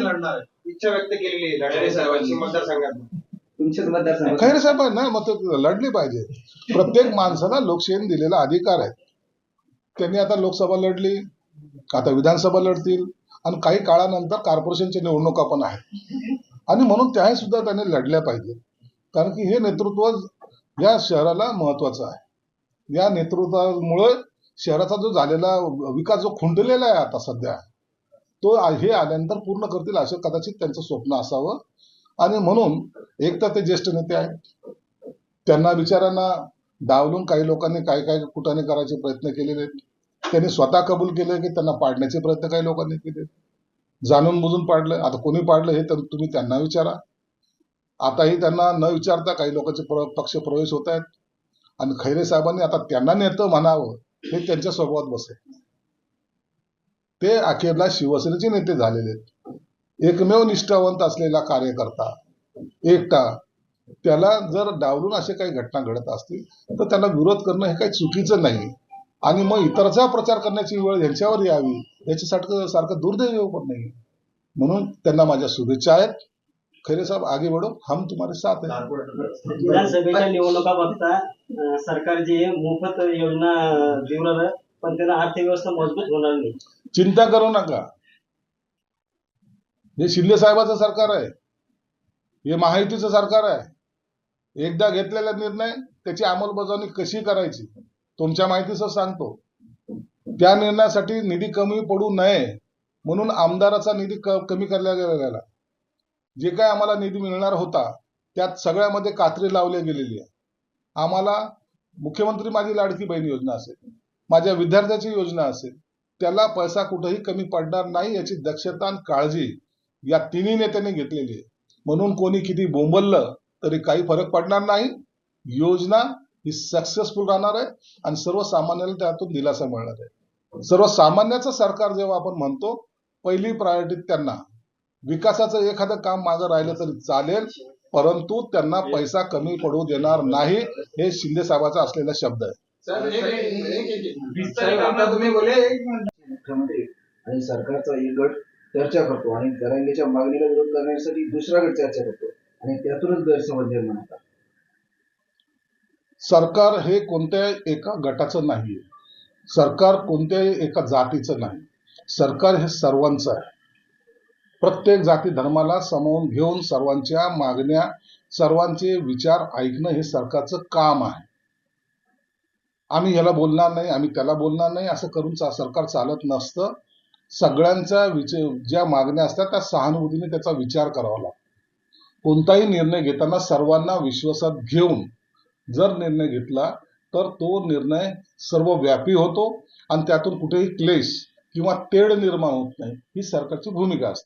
लढणार आहे. इच्छा व्यक्त केलेली आहे. खैरे लढण्याची साहेबांनी. पश्चिम मतदारसंघात तुमच्याच मतदारसंघात खैरे साहेब आहे ना मग लढली पाहिजे. प्रत्येक माणसाला लोकशाहीने दिलेला अधिकार आहे. त्यांनी आता लोकसभा लढली आता विधानसभा लढतील आणि काही काळानंतर कॉर्पोरेशनच्या निवडणुका पण आहेत. आणि म्हणून त्याही सुद्धा त्यांनी लढल्या पाहिजे. कारण की हे नेतृत्व या शहराला महत्वाचं आहे. या नेतृत्वामुळे शहराचा जो झालेला विकास जो खुंटलेला आहे आता सध्या तो हे आल्यानंतर पूर्ण करतील असं कदाचित त्यांचं स्वप्न असावं. आणि म्हणून एक तर ते ज्येष्ठ नेते आहेत. त्यांना विचारांना डावलून काही लोकांनी काय काय कुटाने करायचे प्रयत्न केलेले आहेत. त्यांनी स्वतः कबूल केले की त्यांना पाडण्याचे प्रयत्न काही लोकांनी केले जाणून बुजून पाडलं. आता कोणी पाडलं हे तर तुम्ही त्यांना विचारा. आताही त्यांना न विचारता काही लोकांचे प्र- पक्ष प्रवेश होत आहेत. आणि खैरे साहेबांनी आता त्यांना नेतं म्हणावं. हे त्यांच्या स्वभावात बसेल. ते अखेरला शिवसेनेचे नेते झालेले आहेत. एकमेव निष्ठावंत असलेला कार्यकर्ता एकटा. त्याला जर डावलून असे काही घटना घडत असतील तर त्यांना विरोध करणं हे काही चुकीचं नाही. आणि मग इतरचा प्रचार करण्याची वेळ यांच्यावर यावी याच्यासारखं सारखं दुर्दैव पण नाही. म्हणून त्यांना माझ्या शुभेच्छा आहेत. खैरे साहेब आगे बढो। हम तुम्हारे साथ हैं। विधानसभेच्या निवडणुका बघता सरकार जे मोफत योजना राहिलं, पण त्याला अर्थव्यवस्था मजबूत होणार नाही. चिंता करू नका. हे शिंदे साहेबाचं सरकार आहे. हे महायुतीचं सरकार आहे. एकदा घेतलेला निर्णय त्याची अंमलबजावणी कशी करायची तुमच्या माहितीचं सांगतो. त्या निर्णयासाठी निधी कमी पडू नये म्हणून आमदाराचा निधी कमी करला गेलेला जे काय आम्हाला निधी मिळणार होता त्यात सगळ्यामध्ये कात्री लावली गेलेली आहे. आम्हाला मुख्यमंत्री माझी लाडकी बहीण योजना असेल माझ्या विद्यार्थ्याची योजना असेल त्याला पैसा कुठेही कमी पडणार नाही याची दक्षता आणि काळजी या तिन्ही नेत्यांनी घेतलेली आहे. म्हणून कोणी किती बोंबललं तरी काही फरक पडणार नाही. योजना ही सक्सेसफुल राहणार आहे आणि सर्वसामान्याला त्यातून दिलासा मिळणार आहे. सर्वसामान्याचं सरकार जेव्हा आपण म्हणतो पहिली प्रायोरिटी त्यांना विकासाचं एखादं काम मागं राहिलं तरी चालेल परंतु त्यांना पैसा कमी पडू देणार नाही हे शिंदे साहेबाचा असलेला शब्द आहे. मुख्यमंत्री आणि सरकारचा एक गट चर्चा करतो आणि जरांगेच्या मागणीला विरोध करण्यासाठी दुसरा गट चर्चा करतो आणि त्यातूनच गैरसमज निर्माण होतात. सरकार हे कोणत्याही एका गटाचं नाहीये. सरकार कोणत्याही एका जातीचं नाही. सरकार हे सर्वांचं आहे. प्रत्येक जाती धर्माला सामावून घेऊन सर्वांच्या मागण्या सर्वांचे विचार ऐकणं हे सरकारचं काम आहे. आम्ही ह्याला बोलणार नाही आम्ही त्याला बोलणार नाही असं करून चा- सरकार चालत नसतं. सगळ्यांचा विचार ज्या मागण्या असतात त्या सहानुभूतीने त्याचा विचार करावा लागतो. कोणताही निर्णय घेताना सर्वांना विश्वासात घेऊन जर निर्णय घेतला तर तो निर्णय सर्वव्यापी होतो आणि त्यातून कुठेही क्लेश किंवा तेढ निर्माण होत नाही. ही सरकारची भूमिका असते.